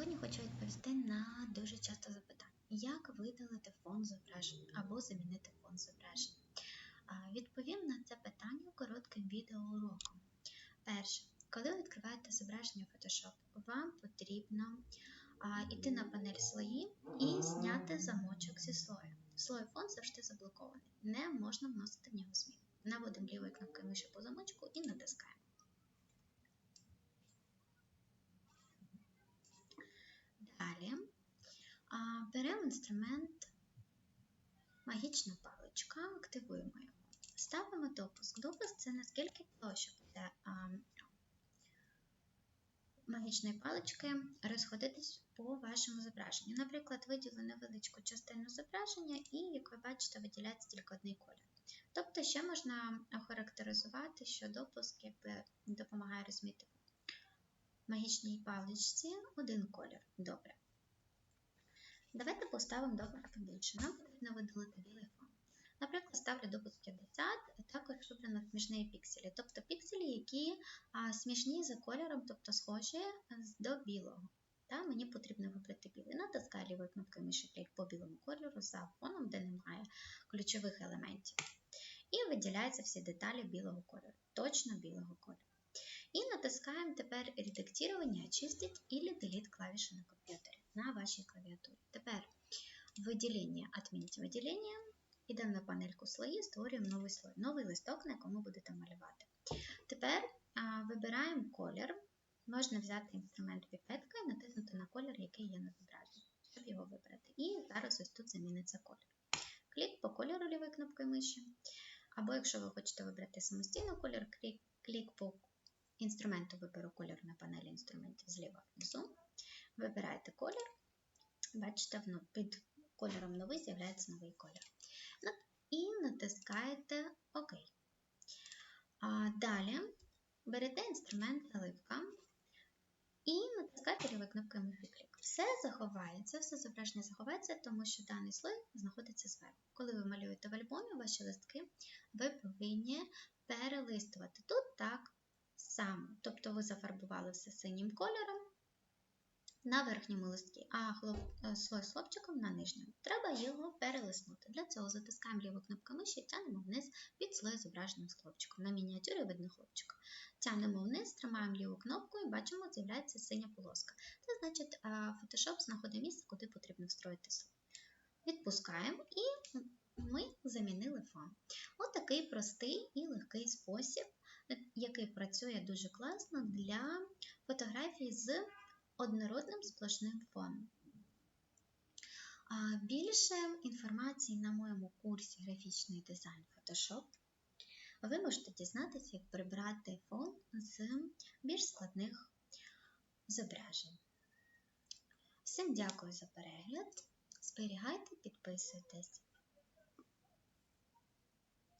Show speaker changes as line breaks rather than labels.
Сьогодні хочу відповісти на дуже часто запитання, як видалити фон зображень або замінити фон зображень. Відповім на це питання коротким відеоуроком. Перше, коли ви відкриваєте зображення Photoshop, вам потрібно йти на панель слої і зняти замочок зі слою. Слой фон завжди заблокований, не можна вносити в нього зміни. Наводимо лівою кнопкою миші по замочку і натискаємо. Далі а, беремо інструмент магічна паличка, активуємо його. Ставимо допуск. Допуск це наскільки площа буде магічної палички розходитись по вашому зображенню. Наприклад, виділили невеличку частину зображення і, як ви бачите, виділяється тільки одний колір. Тобто ще можна охарактеризувати, що допуск якби, допомагає розмітити магічній паличці один колір. Добре. Давайте поставимо допуск більше. Нам потрібно видалити білий фон. Наприклад, ставлю допуск 50, також вибрано смішні пікселі, тобто пікселі, які а, смішні за кольором, тобто схожі до білого. Та, мені потрібно вибрати білий. Натискаю лівою кнопкою миші по білому кольору за фоном, де немає ключових елементів. І виділяються всі деталі білого кольору, точно білого кольору. І натискаємо тепер редактирование, очистить или delete клавіші на комп'ютері на вашій клавіатурі. Тепер виділення, отмініть виділення, йдемо на панельку слої, створюємо новий слой, новий листок, на якому будете малювати. Тепер а, вибираємо колір, можна взяти інструмент піпетка і натиснути на колір, який є на зображенні, щоб його вибрати. І зараз ось тут заміниться колір. Клік по кольору лівою кнопкою миші. Або якщо ви хочете вибрати самостійно колір, клік, клік по інструменту виберу колір на панелі інструментів зліва внизу. Вибираєте колір, бачите, під кольором новий з'являється новий колір. І натискаєте ОК. А Далі берете інструмент заливка і натискаєте лівою кнопкою миші. Все заховається, все зображення заховається, тому що даний слой знаходиться зверху. Коли ви малюєте в альбомі ваші листки, ви повинні перелистувати. Тут так само. Тобто ви зафарбували все синім кольором на верхньому листці, а слой з хлопчиком на нижньому. Треба його перелиснути. Для цього затискаємо ліву кнопку миші і тягнемо вниз під слой зображеного з хлопчиком. На мініатюрі видно хлопчика. Тягнемо вниз, тримаємо ліву кнопку і бачимо, з'являється синя полоска. Це значить, Photoshop знаходить місце, куди потрібно встроїти слой. Відпускаємо і ми замінили фон. Ось такий простий і легкий спосіб, який працює дуже класно для фотографій з однородним сплошним фоном. Більше інформації на моєму курсі графічний дизайн Photoshop ви можете дізнатися, як прибрати фон з більш складних зображень. Всім дякую за перегляд. Зберігайте, підписуйтесь.